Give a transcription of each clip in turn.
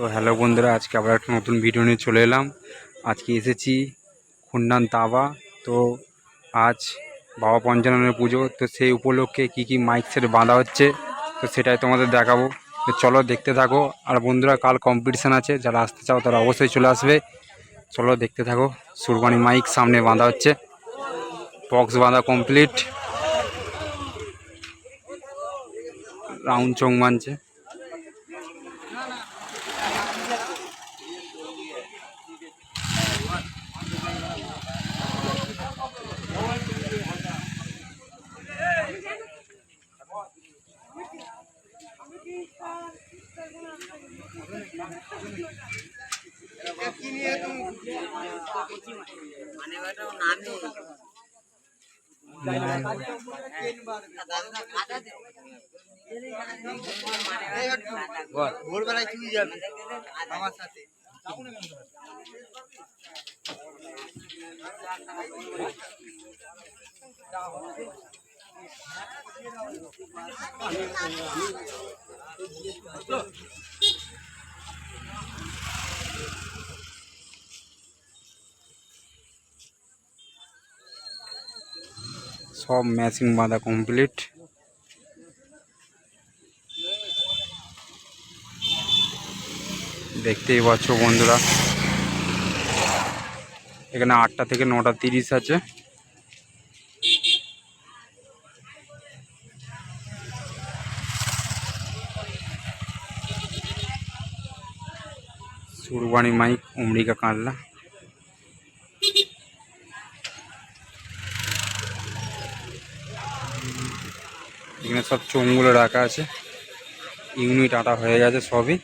তো হ্যালো বন্ধুরা, আজকে আবার একটা নতুন ভিডিও নিয়ে চলে এলাম। আজকে এসেছি খুন্ডান তাবা তো আজ বাবা পঞ্চাননের পুজো, তো সেই উপলক্ষে কি কি মাইক সেট বাঁধা হচ্ছে, তো সেটাই তোমাদের দেখাবো। তো চলো দেখতে থাকো। আর বন্ধুরা, কাল কম্পিটিশান আছে, যারা আসতে চাও তারা অবশ্যই চলে আসবে। চলো দেখতে থাকো সুরবানি মাইক সামনে বাঁধা হচ্ছে। বক্স বাঁধা কমপ্লিট রাউন্ড চোং মানছে ভোরবেলায় তুই যাবি আমার সাথে সব ম্যাচিং বাঁধা কমপ্লিট। দেখতেই পাচ্ছ বন্ধুরা, এখানে আটটা থেকে নটা তিরিশ আছে। সুরবানি মাইক অমরিকা কানলা। এখানে সব চোঙগুলো রাখা আছে। ইউনিট আটা হয়ে গেছে সবই।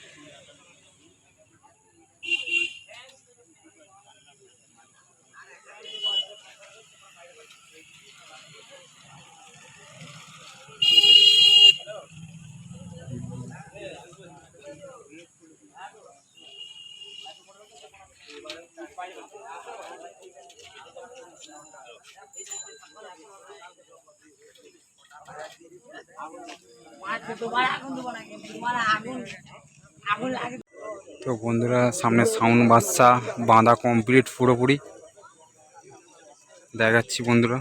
তো বন্ধুরা সামনে সাউন্ড বাচ্চা বাঁধা কমপ্লিট পুরোপুরি। দেখাচ্ছি বন্ধুরা।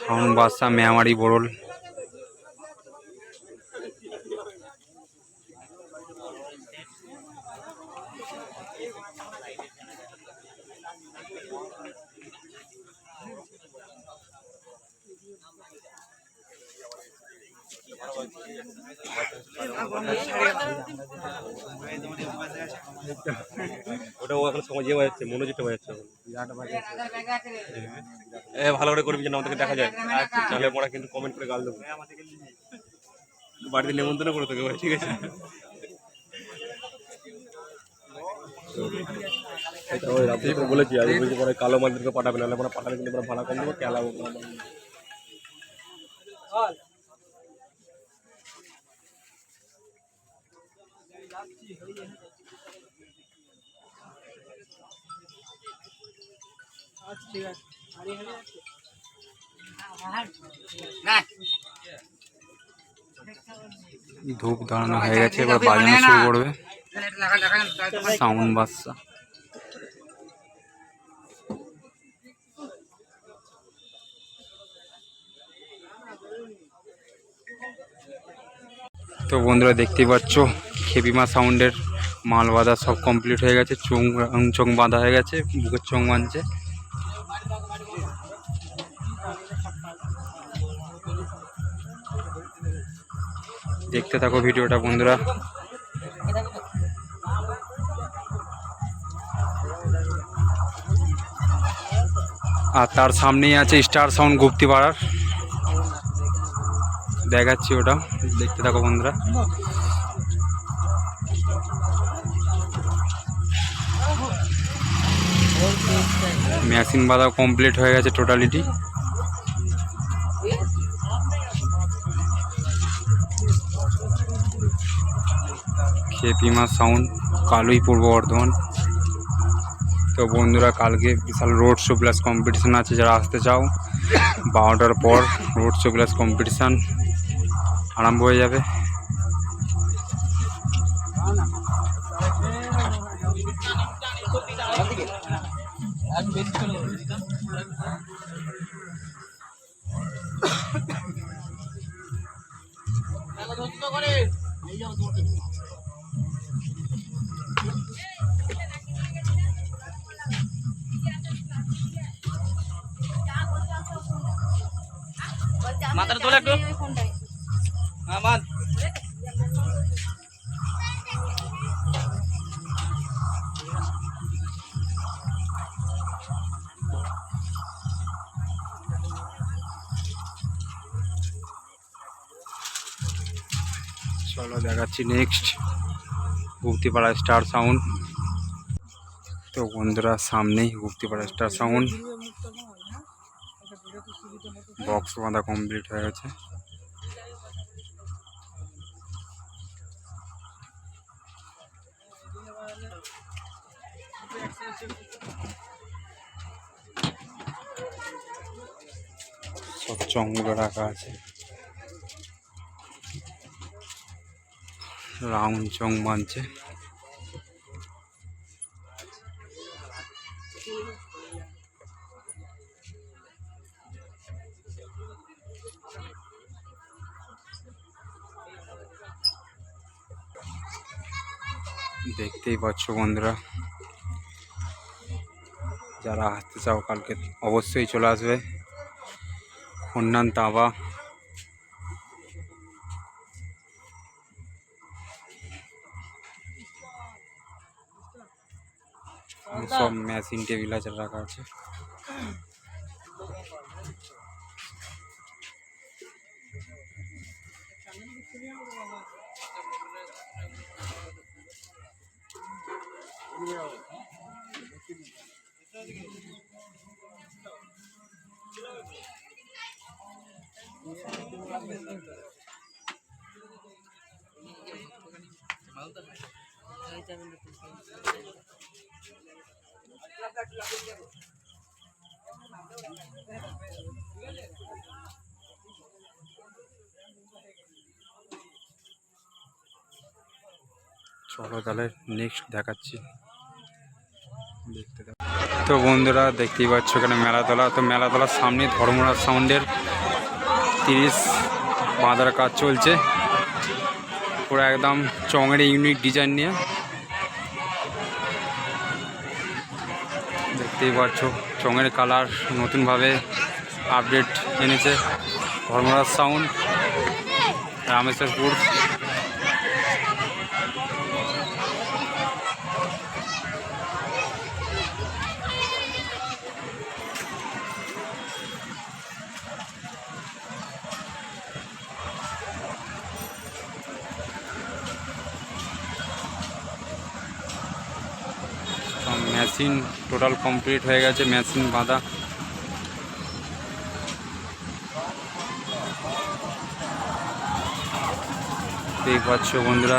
সাউন্ড বাচ্চা মেয়ামারি বরল এখন সময় ইয়ে মনোজিটটা বাজাচ্ছে এখন এ, ভালো করে করবি যেন আমাদেরকে দেখা যায়। তাহলে ওরা কিন্তু কমেন্ট করে গাল দেবো। বাড়িতে নেমন্তন্ন করে তোকে ঠিক আছে? ওই রাত্রে তো বলেছি, আজ বলছি পরে কালো মালদেরকে পাঠাবে না পাঠাবে কিন্তু ভাড়া কম দেবো ধূপ ধরানো হয়ে গেছে, এবার বাজানো শুরু করবে। সাউন্ড বাচ্চা। তো বন্ধুরা, দেখতেই পাচ্ছ খেপিমা সাউন্ডের মাল বাঁধা সব কমপ্লিট হয়ে গেছে, চোং চোং বাঁধা হয়ে গেছে, বুকের চোং বাঁধছে। দেখতে থাকো ভিডিওটা, বন্ধুরা। আর তার সামনেই আছে স্টার সাউন্ড গুপ্তিপাড়ার। দেখাচ্ছি ওটা, দেখতে থাকো বন্ধুরা। মেশিন বাঁধা কমপ্লিট হয়ে গেছে টোটালিটি খেপিমা সাউন্ড, কালুই পূর্ব বর্ধমান। তো বন্ধুরা, কালকে বিশাল রোড শো প্লাস কম্পিটিশান আছে, যারা আসতে চাও, বারোটার পর রোড শো প্লাস কম্পিটিশান আরম্ভ হয়ে যাবে। আমার চলো দেখাচ্ছি নেক্সট গুপ্তিপাড়া স্টার সাউন্ড তো বন্ধুরা সামনেই গুপ্তিপাড়া স্টার সাউন্ড বক্স বাঁধা কমপ্লিট হয়ে গেছে। সব চংগুলো রাখা আছে। রাউন্ড চং বানছে দেখতেই পাচ্ছ বন্ধুরা, যারা আসতে চাও কালকে অবশ্যই চলে আসবে। খন্নান তাবা সব মেশিন টেবিল আছে, রাখা আছে। চলো তাহলে নেক্সট দেখাচ্ছি। দেখতে তো বন্ধুরা, দেখতেই পাচ্ছ এখানে মেলাতলা। তো মেলাতলার সামনে ধর্মরাজ সাউন্ডের তিরিশ বাঁধার কাজ চলছে। পুরো একদম চঙের ইউনিক ডিজাইন নিয়ে। দেখতেই পাচ্ছ, চঙের কালার নতুনভাবে আপডেট এনেছে Dharmaraj sound, Rameswarpur. Machine total complete হয়ে গেছে মেশিন বাঁধা। দেখতে পাচ্ছ বন্ধুরা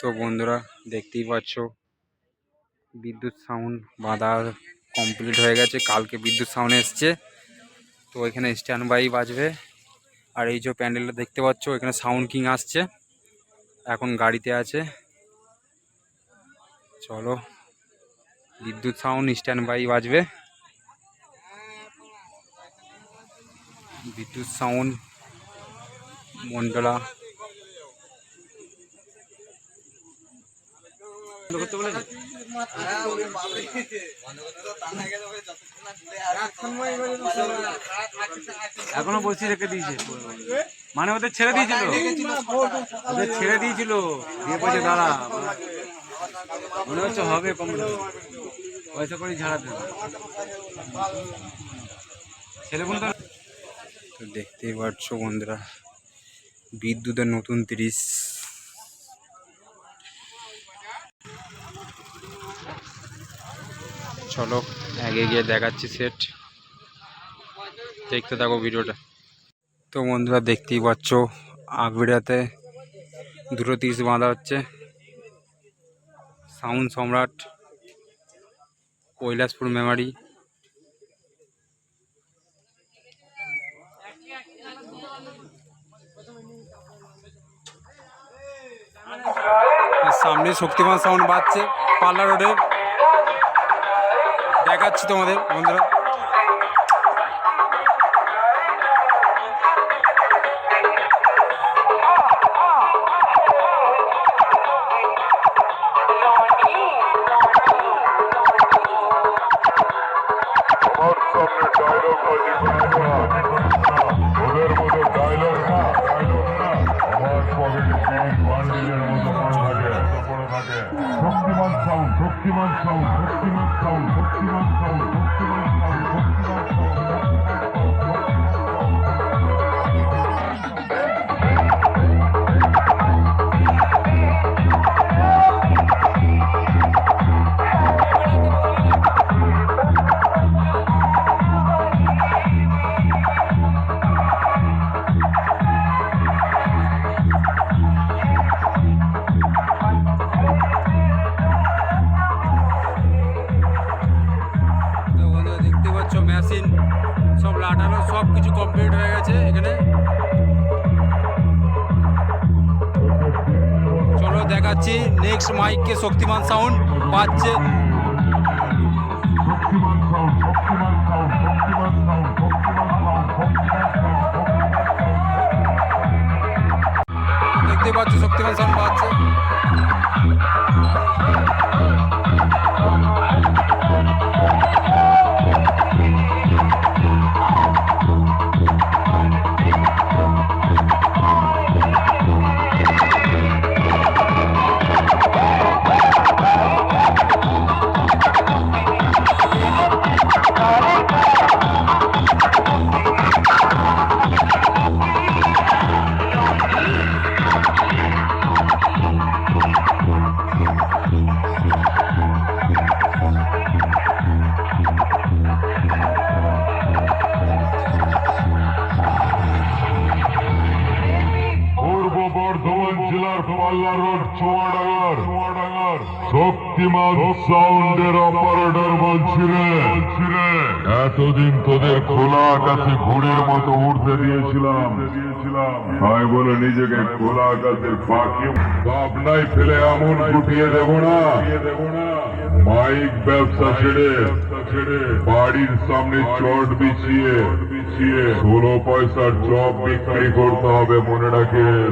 তো বন্ধুরা দেখতেই পাচ্ছ, বিদ্যুৎ সাউন্ড বাঁধা কমপ্লিট হয়ে গেছে। কালকে বিদ্যুৎ সাউন্ড এসছে, তো এখানে স্ট্যান্ড বাই বাজবে। আর এই যে প্যান্ডেলটা দেখতে পাচ্ছ, এখানে সাউন্ড কিং আসছে, এখন গাড়িতে আছে। চলো, বিদ্যুৎ সাউন্ড স্ট্যান্ড বাই বাজবে। বিদ্যুৎ সাউন্ড মন্ডলা এখনও বসি রেখে দিয়েছে। মানে ওদের ছেড়ে দিয়েছিল? ওদের ছেড়ে দিয়েছিল। দিয়ে বলছে, দাঁড়া, মনে হচ্ছে হবে কমপ্লিট পয়সা করে ঝাড়াতে তো দেখতেই পাচ্ছ বন্ধুরা, বিদ্যুতের নতুন তিরিশ। চলো, আগে গিয়ে দেখাচ্ছি সেট দেখতে থাকো ভিডিওটা। তো বন্ধুরা, দেখতেই পাচ্ছ, আগবিড়াতে দুটো তিরিশ বাঁধা হচ্ছে। সাউন্ড সম্রাট, কৈলাসপুর মেমারি। সামনে শক্তিমান সাউন্ড বাজছে, পাল্লা রোডে দেখাচ্ছি তোমাদের বন্ধুরা। আমার লাটানো সব কিছু কমপ্লিট হয়ে গেছে এখানে। চলো দেখাচ্ছি নেক্সট মাইককে শক্তিমান সাউন্ড পাচ্ছে। দেখতে পাচ্ছ শক্তিমান সাউন্ড পাচ্ছে। শক্তিমান সাউন্ডের অপারেটর বলছিলে। এতদিন তোদের খোলা আকাশে ঘুড়ির মতো উঠতে দিয়েছিলাম। তাই বলে নিজেকে খোলা আকাশের পাখি ভাবনায় ফেলে এমন গুটিয়ে দেব না। মাইক ব্যবসা ছেড়ে বাড়ির সামনে চট বিছিয়ে ষোলো পয়সার চপ বিক্রি করতে হবে মনে রাখেন